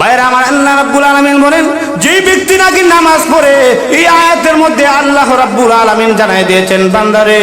বাইরে আমার আল্লাহ রাব্বুল আলামিন বলেন, যেই ব্যক্তি নাকি নামাজ পড়ে, এই আয়াতের মধ্যে আল্লাহ রাব্বুল আলামিন জানাই দিয়েছেন, বান্দারে,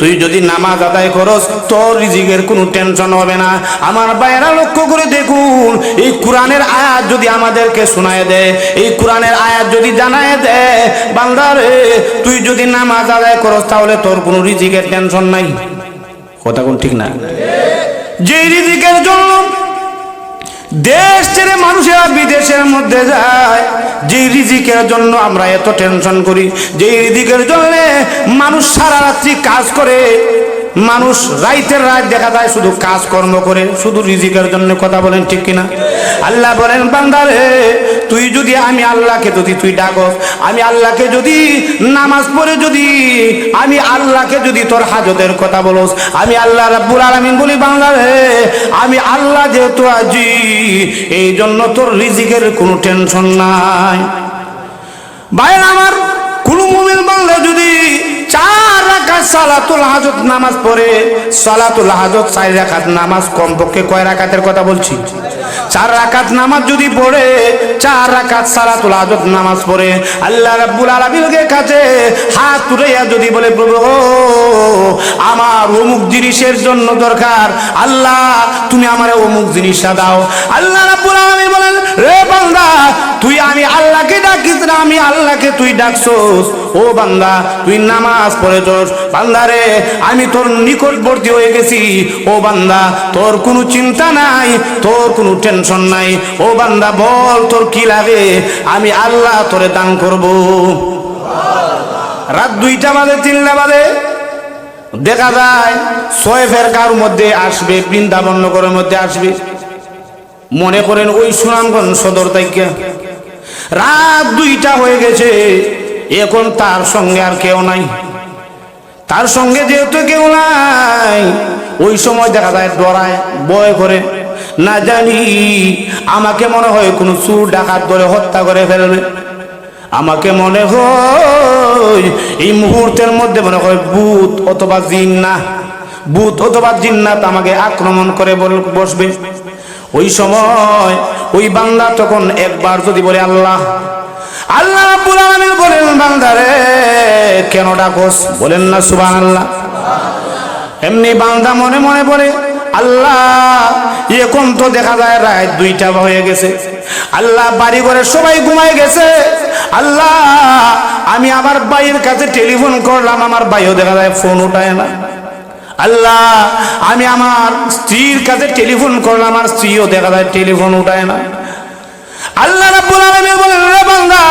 তুই যদি নামাজ আদায় করস, তোর রিজিকের কোনো টেনশন হবে না। আমার বাইরা লক্ষ্য করে দেখুন, এই কোরআনের আয়াত যদি আমাদেরকে শোনায় দেয়, এই কোরআনের আয়াত যদি জানায় দেয়, বান্দারে, তুই যদি নামাজ আদায় করস, তাহলে তোর কোনো রিজিকের টেনশন নাই। কথা কোন ঠিক না? যে রিজিকের জন্য দেশ ছেড়ে মানুষেরা বিদেশের মধ্যে যায়। যে রিজিকের জন্য আমরা এত টেনশন করি যে রিজিকের জন্য মানুষ সারা রাত্রি কাজ করে মানুষ রাইতের রাত দেখা যায়, শুধু কাজকর্ম করে, শুধু রিজিকের জন্য কথা বলেন, ঠিক কিনা? আল্লাহ বলেন বান্দারে তুই যদি, আমি আল্লাহকে যদি তুই ডাকস, আমি আল্লাহকে যদি নামাজ পড়ে যদি, আমি আল্লাহকে যদি তোর হাজতের কথা বলস, আমি আল্লাহ রাব্বুল আলামিন বলি বাংলারে আমি আল্লাহ যেহেতু আজি এই জন্য তোর রিজিকের কোনো টেনশন নাই। বাইরে আমার, কোনো মুমিন বাংলা যদি চার রাকাত সালাতুল হাজত নামাজ পড়ে, সালাতুল হাজত চার রাকাত নামাজ কমপক্ষে কয় রাকাতের কথা বলছি? চার রাকাত নামাজ যদি পড়ে, চার রাকাত সালাতুল হাজত নামাজ পড়ে, আল্লাহ রাব্বুল আলামিনের কাছে হাত তুলাইয়া যদি বলে, প্রভু আমার অমুক জিনিসের জন্য দরকার, আল্লাহ তুমি আমার অমুক জিনিসটা দাও। আল্লাহ রাব্বুল আলামিন বলেন, রে বান্দা, তুই আমি আল্লাহকে ডাকিস না, আমি আল্লাহকে তুই ডাকছস? ও বান্দা, তুই নামাজ পড়েছস। বান্দা রে, আমি তোর নিকটবর্তী হয়ে গেছি। ও বান্দা, তোর কোনো চিন্তা নাই, তোর কোনো টেনশন নাই। ও বান্দা, বল তোর কি লাগে? আমি আল্লাহ তোরে দান করব। রাত দুইটা বাজে, তিনটা বাজে। দেখা যায় ছয় ফের কার মধ্যে আসবে বৃন্দাবন নগরের মধ্যে আসবে। মনে করেন ওই সুনামগঞ্জ সদর থেকে। রাত দুইটা হয়ে গেছে। এখন তার সঙ্গে আর কেউ নাই। তার সঙ্গে যেহেতু কেউ নাই, ওই সময় দেখা যায় ডরায় বয় করে। না জানি, আমাকে মনে হয় কোনো চুর ডাকাত ধরে হত্যা করে ফেলবে। আমাকে মনে হয় এই মুহূর্তের মধ্যে মনে হয় ভূত অথবা জিন্না ভূত অথবা জিন্নাত আমাকে আক্রমণ করে বসবে। ওই সময় ওই বান্দা তখন একবার যদি বলে, আল্লাহ আল্লাহ রাব্বুল আলামিন বলেন, বান্দারে, কেন ডাকোস? বলেন না, সুবহানাল্লাহ। এমনি বান্দা মনে মনে পড়ে আল্লাহ এখন তো দেখা যায় রাত দুইটা হয়ে গেছে। আল্লাহ বাড়ি ঘরে সবাই ঘুমায় গেছে। আল্লাহ, আমি আমার ভাইয়ের কাছে টেলিফোন করলাম, আমার ভাইও দেখা যায় ফোন উঠায় না। আল্লাহ, আমি আমার স্ত্রীর কাছে টেলিফোন করলাম, আমার স্ত্রীও দেখা যায় টেলিফোন উঠায় না। আল্লাহ রাব্বুল আলামিন বলেন, রে বান্দা,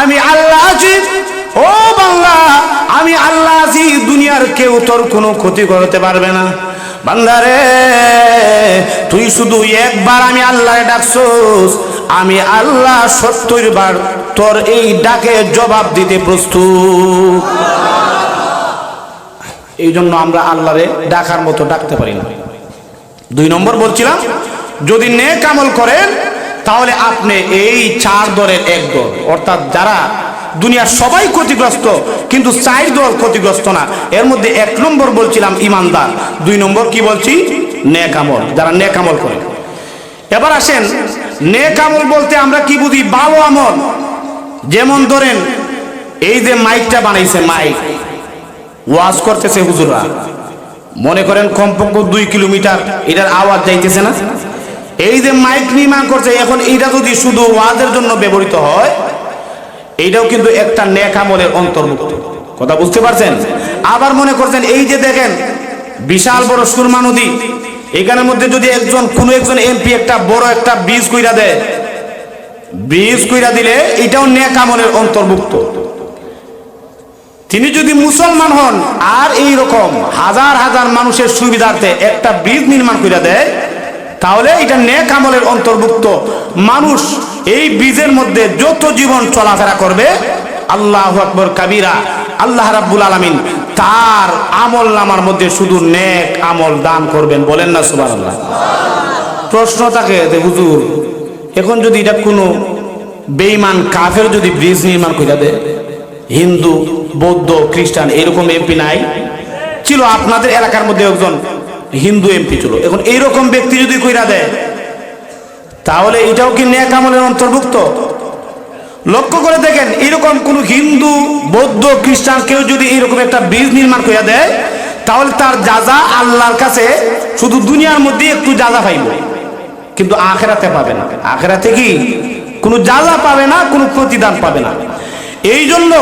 আমি আল্লাহ আছি। ও বাংলা আমি আল্লাহ আছি, দুনিয়ার কেউ তোর কোনো ক্ষতি করতে পারবে না। বান্দারে তুই শুধু একবার আমি আল্লাহরে ডাকছস। আমি আল্লাহ সত্তর বার তোর এই ডাকে জবাব দিতে প্রস্তুত। এই জন্য আমরা আল্লাহরে ডাকার মতো ডাকতে পারি না। দুই নম্বর বলছিলাম, যদি নেক আমল করেন তাহলে আপনি এই চার দলের এক দল। অর্থাৎ যারা দুনিয়ার সবাই ক্ষতিগ্রস্ত, কিন্তু চার দল ক্ষতিগ্রস্ত না। এর মধ্যে এক নম্বর বলছিলাম ইমানদার, দুই নম্বর কি বলছি? নেক আমল, যারা নেক আমল করে। এবার আসেন, নেক আমল বলতে আমরা কি বুঝি? ভালো আমল। যেমন ধরেন, এই যে মাইকটা বানাইছে, মাইক। ওয়াজ করতেছে হুজুরা মনে করেন কমপক্ষে দুই কিলোমিটার, এটার আওয়াজ যাইতেছে না? এই যে মাইক নির্মাণ করছে, এখন এইটা যদি শুধু ওয়াজের জন্য ব্যবহৃত হয়, এইটাও কিন্তু একটা নেক আমলের অন্তর্ভুক্ত। কথা বুঝতে পারছেন? আবার মনে করছেন, এই যে দেখেন, বিশাল বড় সুরমা নদী, এখানের মধ্যে যদি একজন, কোনো একজন এমপি একটা বড় একটা বীজ কইরা দেয় বীজ কইরা দিলে এটাও নেক আমলের অন্তর্ভুক্ত। তিনি যদি মুসলমান হন, আর এই রকম হাজার হাজার মানুষের সুবিধার্থে একটা ব্রিজ নির্মাণ করে দেয় তাহলে এটা নেক আমলের অন্তর্ভুক্ত। মানুষ এই ব্রিজের মধ্যে যত জীবন চলাফেরা করবে, আল্লাহ আকবর কাবিরা, আল্লাহ রাব্বুল আলামিন তার আমল নামার মধ্যে শুধু নেক আমল দান করবেন, বলেন না সুবহানাল্লাহ। প্রশ্ন থাকে হুজুর, এখন যদি এটা কোনো বেঈমান কাফের যদি ব্রিজ নির্মাণ করে দেয়, হিন্দু, বৌদ্ধ, খ্রিস্টান, এরকম এমপি নাই? ছিল আপনাদের এলাকার মধ্যে একজন হিন্দু এমপি ছিল। এখন এইরকম ব্যক্তি যদি কইরা দেয়, তাহলে এটাও কি নেক আমলের অন্তর্ভুক্ত? লক্ষ্য করে দেখেন, এরকম কোন হিন্দু, বৌদ্ধ, খ্রিস্টান কেউ যদি এরকম একটা ব্রিজ নির্মাণ করিয়া দেয়, তাহলে তার যাজা আল্লাহর কাছে, শুধু দুনিয়ার মধ্যে একটু যাজা পাইব। কিন্তু আখেরাতে পাবে না। আখেরাতে কি? কোনো যাজা পাবে না, কোনো প্রতিদান পাবে না। এই জন্য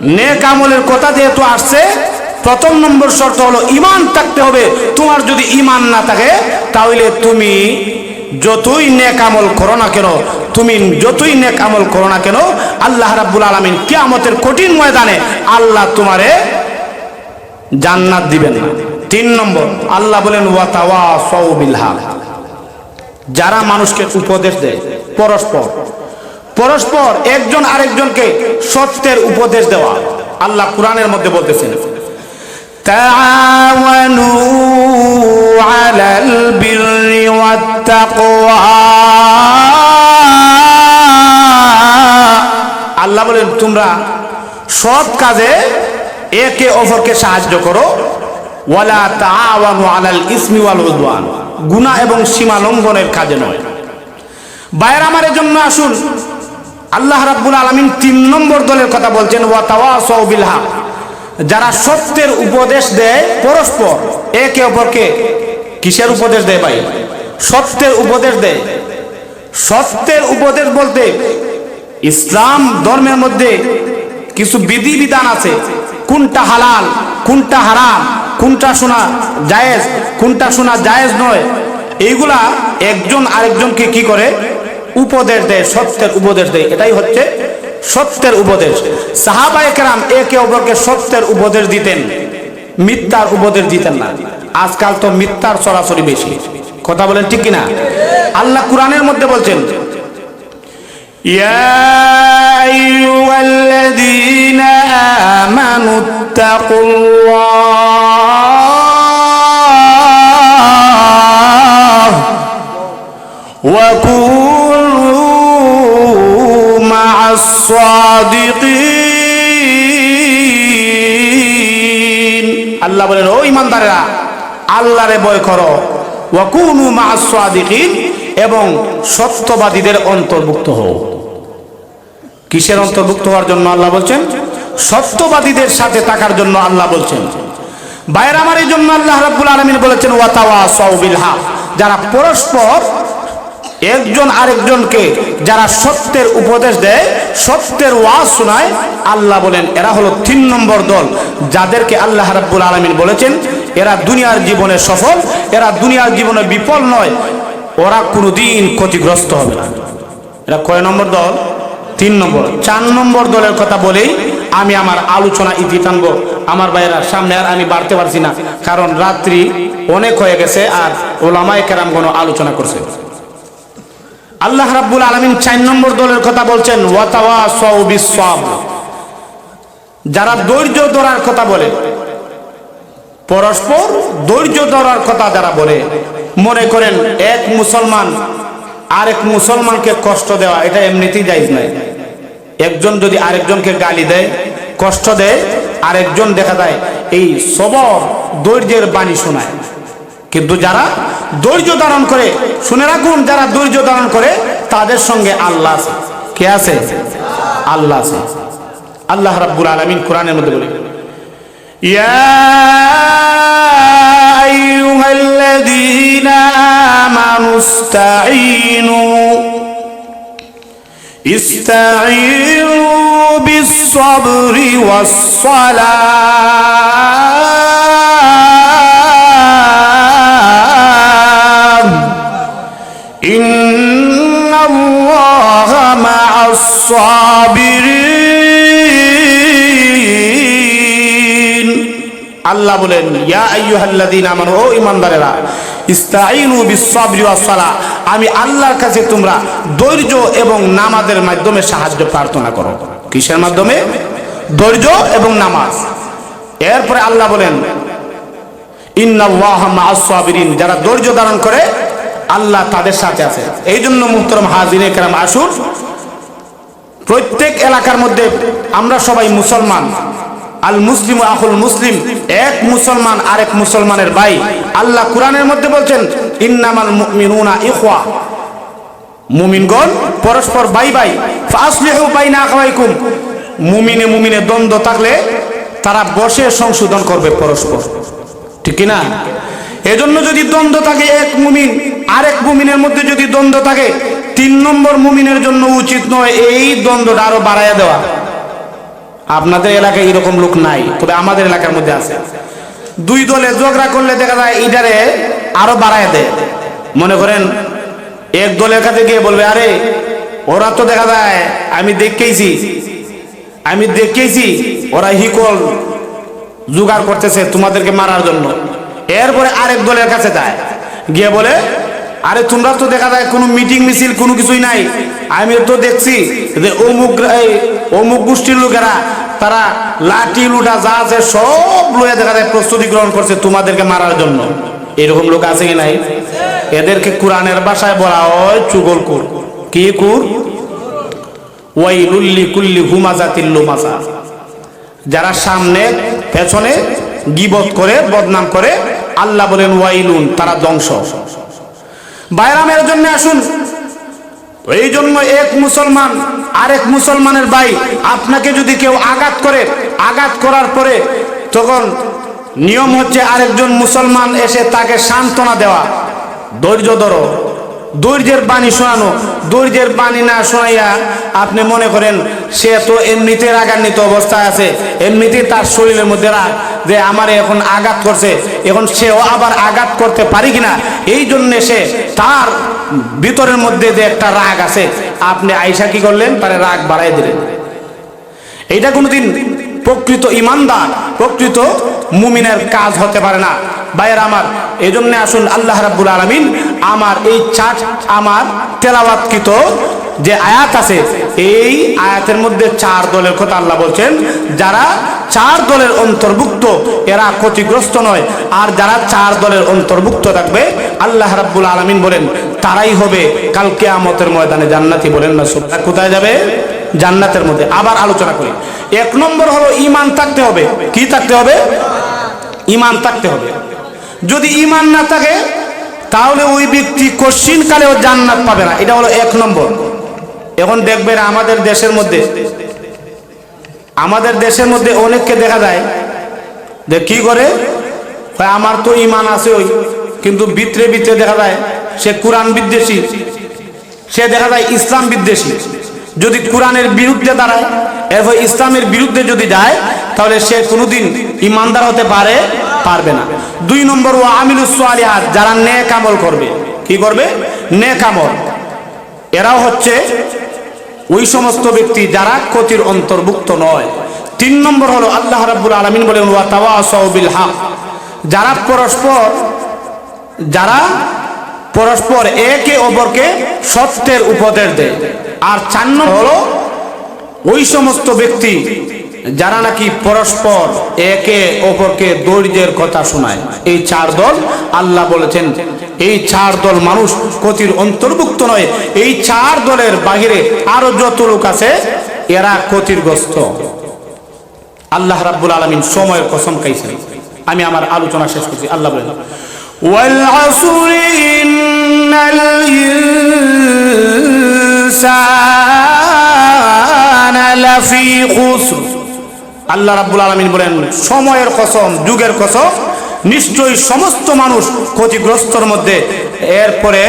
নেক আমলের কথা যেহেতু আসছে প্রথম নম্বর শর্ত হলো ইমান থাকতে হবে। তোমার যদি ইমান না থাকে, তাহলে তুমি যতই নেক আমল করো না কেন, তুমি যতই নেক আমল করো না কেন, আল্লাহ রাব্বুল আলামিন কিয়ামতের কঠিন ময়দানে আল্লাহ তোমারে জান্নাত দিবেন না। তিন নম্বর, আল্লাহ বলেন ওয়াতাওয়া বিল হক যারা মানুষকে উপদেশ দেয়, পরস্পর। পরস্পর একজন আরেকজনকে সত্যের উপদেশ দেওয়া। আল্লাহ কোরআনের মধ্যে বলতেছেন تعاونوا على البر والتقوى আল্লাহ বলেন তোমরা সৎ কাজে একে অপরকে সাহায্য করো ওয়ালা তাআওয়ানু আলাল ইসমি ওয়াল উদওয়ান গুনাহ এবং সীমা লঙ্ঘনের কাজে নয় বাইরে আমার জন্য আসুন আল্লাহ রাব্বুল আলামিন তিন নম্বর দলের কথা বলছেন ওয়া তাওয়াসাউ বিল হক যারা সত্যের উপদেশ দেয় পরস্পর, একে অপরকে কিসের উপদেশ দেয় ভাই? সত্যের উপদেশ দেয়। সত্যের উপদেশ বলতে ইসলাম ধর্মের মধ্যে কিছু বিধি বিধান আছে। কোনটা হালাল, কোনটা হারাম, কোনটা শোনা জায়েজ, কোনটা শোনা জায়েজ নয়। এইগুলা একজন আরেকজনকে কি করে? উপদেশ দেয়, সত্যের উপদেশ দেয়। এটাই হচ্ছে সত্যের উপদেশ সাহাবায়ে কেরাম একে অপরকে সত্যের উপদেশ দিতেন মিথ্যার উপদেশ দিতেন না আজকাল তো মিথ্যার সরাসরি বেশি কথা বলেন ঠিক কিনা আল্লাহ কোরআনের মধ্যে বলছেন يا أيها الذين آمنوا اتقوا الله ইমানদারেরা আল্লাহরে ভয় করো। ওয়াকুনু এবং সত্যবাদীদের অন্তর্ভুক্ত হও। কিসের অন্তর্ভুক্ত হওয়ার জন্য আল্লাহ বলছেন? সত্যবাদীদের সাথে থাকার জন্য আল্লাহ বলছেন। জন্য আল্লাহ রাব্বুল আলামিন বলেছেন যারা পরস্পর একজন আরেকজনকে যারা সত্যের উপদেশ দেয়, সত্যের ওয়াজ শোনায়, আল্লাহ বলেন, এরা হলো তিন নম্বর দল। যাদেরকে আল্লাহ রাব্বুল আলামিন বলেছেন এরা দুনিয়ার জীবনে সফল, এরা দুনিয়ার জীবনে বিফল নয়। ওরা কোনোদিন ক্ষতিগ্রস্ত হবে না। এরা কয় নম্বর দল? তিন নম্বর। চার নম্বর দলের কথা বলেই আমি আমার আলোচনা ইতি টানবো। আমার ভাইয়েরা, সামনে আর আমি বাড়তে পারছি না। কারণ রাত্রি অনেক হয়ে গেছে আর ওলামায় কোনো আলোচনা করছে। আল্লাহ রাব্বুল আলমিন চার নম্বর দলের কথা বলছেন ওয়াতাওয়া সৌ বিসব যারা ধৈর্য ধরার কথা বলে পরস্পর ধৈর্য ধরার কথা যারা বলে, মনে করেন এক মুসলমান আরেক মুসলমানকে কষ্ট দেওয়া, এটা এমনিতেই যাইজ নাই একজন যদি আরেকজনকে গালি দেয়, কষ্ট দেয়, আরেকজন দেখা যায় এই সবর ধৈর্যের বাণী শোনায়। কিন্তু যারা ধৈর্য ধারণ করে, শুনে রাখুন, যারা ধৈর্য ধারণ করে, তাদের সঙ্গে আল্লাহ আছে। কে আছে? আল্লাহ আছে। আল্লাহ রাব্বুল আলামিন কোরআনের মধ্যে বলে يا أيها الذين آمنوا استعينوا. استعينوا بالصبر والصلاة. إن الله مع الصابرين. আল্লাহ বলেন, ইয়া আইয়ুহাল্লাযীনা আমানু, ও ঈমানদারেরা, ইস্তাঈনু বিস-সাবরি ওয়াস-সালাহ, আমি আল্লাহর কাছে তোমরা ধৈর্য এবং নামাজের মাধ্যমে সাহায্য প্রার্থনা করো। কিসের মাধ্যমে? ধৈর্য এবং নামাজ। এরপরে আল্লাহ বলেন, ইন্নাল্লাহ মা'আস-সাবিরিন যারা ধৈর্য ধারণ করে, আল্লাহ তাদের সাথে আছে। এই জন্য মুহতরম হাজিরে কেরাম আসুন। প্রত্যেক এলাকার মধ্যে আমরা সবাই মুসলমান। আল মুসলিম আহুল মুসলিম, এক মুসলমান আরেক মুসলমানের ভাই। আল্লাহ কোরআনের মধ্যে বলছেন, ইন্নামাল মুমিনুনা ইখওয়া। মুমিনগণ পরস্পর বাই বাই। ফাসলিহু বাইনা আখাওয়াইকুম। মুমিনে মুমিনে দ্বন্দ্ব থাকলে তারা বসে সংশোধন করবে পরস্পর। ঠিক না? এজন্য যদি দ্বন্দ্ব থাকে এক মুমিন, আরেক মুমিনের মধ্যে যদি দ্বন্দ্ব থাকে, তিন নম্বর মুমিনের জন্য উচিত নয় এই দ্বন্দ্বটা আরও বাড়াইয়া দেওয়া। আপনাদের এলাকায় এরকম লোক নাই, তবে আমাদের এলাকার মধ্যে আছে। দুই দলে ঝগড়া করলে দেখা যায় ইটারে আরও বাড়ায় দেয়। মনে করেন, এক দলের কাছে গিয়ে বলবে, আরে, ওরা তো দেখা যায়, আমি দেখেইছি আমি দেখেইছি, ওরা হিকল জোগাড় করতেছে তোমাদেরকে মারার জন্য। এরপরে আরেক দলের কাছে যায়, গিয়ে বলে, আরে, তোমরা তো দেখা যায় কোনো মিটিং মিছিল কোনো কিছুই নাই, আমি তো দেখছি যে অমুক অমুক গোষ্ঠীর লোকেরা, তারা লাঠি লুটা যা আছে সব লয়ে দেখা যায়, প্রস্তুতি গ্রহণ করছে তোমাদেরকে মারার জন্য। এরকম লোক আছে কি নাই? এদেরকে কোরআনের ভাষায় বলা হয় চুগল কুর। কি কুর? ওয়াই লুল্লি কুল্লি হুমাজা তিল্লু মাজা যারা সামনে, পেছনে গিবত করে, বদনাম করে, আল্লাহ বলেন ওয়াইলুন, তারা ধ্বংস। বাইরামের জন্য আসুন। এই জন্য এক মুসলমান, আরেক মুসলমানের ভাই আপনাকে যদি কেউ আঘাত করে, আঘাত করার পরে তখন নিয়ম হচ্ছে আরেকজন মুসলমান এসে তাকে সান্ত্বনা দেওয়া, ধৈর্য ধরো, ধৈর্যের বাণী শোনানো, ধৈর্যের বাণী না শোনাইয়া আপনি মনে করেন সে তো এমনিতে রাগান্বিত অবস্থায় আছে, এমনিতেই তার শরীরের মধ্যে রাগ। যে আমার এখন আঘাত করছে, এখন সেও আবার আঘাত করতে পারি কিনা, এই জন্য সে তার ভিতরের মধ্যে যে একটা রাগ আছে, আপনি আইসা কি করলেন? তার রাগ বাড়াই দিলেন। এইটা কোনোদিন প্রকৃত ইমানদার, প্রকৃত মুমিনের কাজ হতে পারে না। ভাইয়ের আমার এই জন্য আসুন আল্লাহ রাব্বুল আলমিন আমার এই চাট আমার তেলাওয়াতকৃত যে আয়াত আছে, এই আয়াতের মধ্যে চার দলের কথা আল্লাহ বলছেন। যারা চার দলের অন্তর্ভুক্ত, এরা ক্ষতিগ্রস্ত নয়। আর যারা চার দলের অন্তর্ভুক্ত থাকবে, আল্লাহ রাব্বুল আলমিন বলেন, তারাই হবে কালকে আমতের ময়দানে জান্নাতি বলেন না সব- কোথায় যাবে? জান্নাতের মধ্যে। আবার আলোচনা করি। এক নম্বর হলো ইমান থাকতে হবে। কি থাকতে হবে? ইমান থাকতে হবে। যদি ইমান না থাকে, তাহলে ওই ব্যক্তি কশ্চিন কালেও জান্নাত পাবে না। এটা হলো এক নম্বর। এখন দেখবেন আমাদের দেশের মধ্যে, আমাদের দেশের মধ্যে অনেককে দেখা যায় যে কি করে? আমার তো ইমান আছে ওই। কিন্তু ভিতরে ভিতরে দেখা যায় সে কোরআন বিদ্বেষী, সে দেখা যায় ইসলাম বিদ্বেষী। যদি কোরআনের বিরুদ্ধে দাঁড়ায়, এরপর ইসলামের বিরুদ্ধে যদি যায়, তাহলে সে কোনোদিন ইমানদার হতে পারে, পারবে না। দুই নম্বর ও আমিলুস সালিহাত যারা নেক আমল করবে, কি করবে? নেক আমল। এরাও হচ্ছে ওই সমস্ত ব্যক্তি যারা ক্ষতির অন্তর্ভুক্ত নয়। তিন নম্বর হলো আল্লাহ রাব্বুল আলমিন বলেন, ওয়া বিল যারা পরস্পর যারা পরস্পর একে অপরকে সত্যের উপদেশ দেয়। আর চার নম্বর হলো ওই সমস্ত ব্যক্তি যারা নাকি পরস্পর একে অপরকে ধৈর্যের কথা শোনায় এই চার দল আল্লাহ বলেছেন এই চার দল মানুষ ক্ষতির অন্তর্ভুক্ত নয় এই চার দলের বাহিরে আরো যত লোক আছে এরা ক্ষতিগ্রস্ত আল্লাহ রাব্বুল আলমিন সময়ের কসম খাইছেন আমি আমার আলোচনা শেষ করছি আল্লাহ বলেন والعصر إن الإنسان لفي خسر আল্লাহ রাব্বুল আলামিন বলেন, সময়ের কসম, যুগের কসম, নিশ্চয়ই সমস্ত মানুষ ক্ষতিগ্রস্তর মধ্যে, এরপরে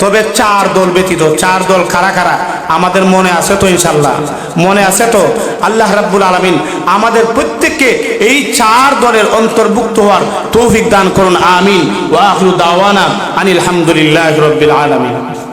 তবে চার দল ব্যতীত, চার দল কারা কারা? আমাদের মনে আছে তো ইনশাল্লাহ মনে আছে তো? আল্লাহ রাব্বুল আলামিন আমাদের প্রত্যেককে এই চার দলের অন্তর্ভুক্ত হওয়ার তৌফিক দান করুন, আমিন। ওয়া আখিরু দাওয়ানা আনিল হামদুলিল্লাহি রাব্বিল আলামিন।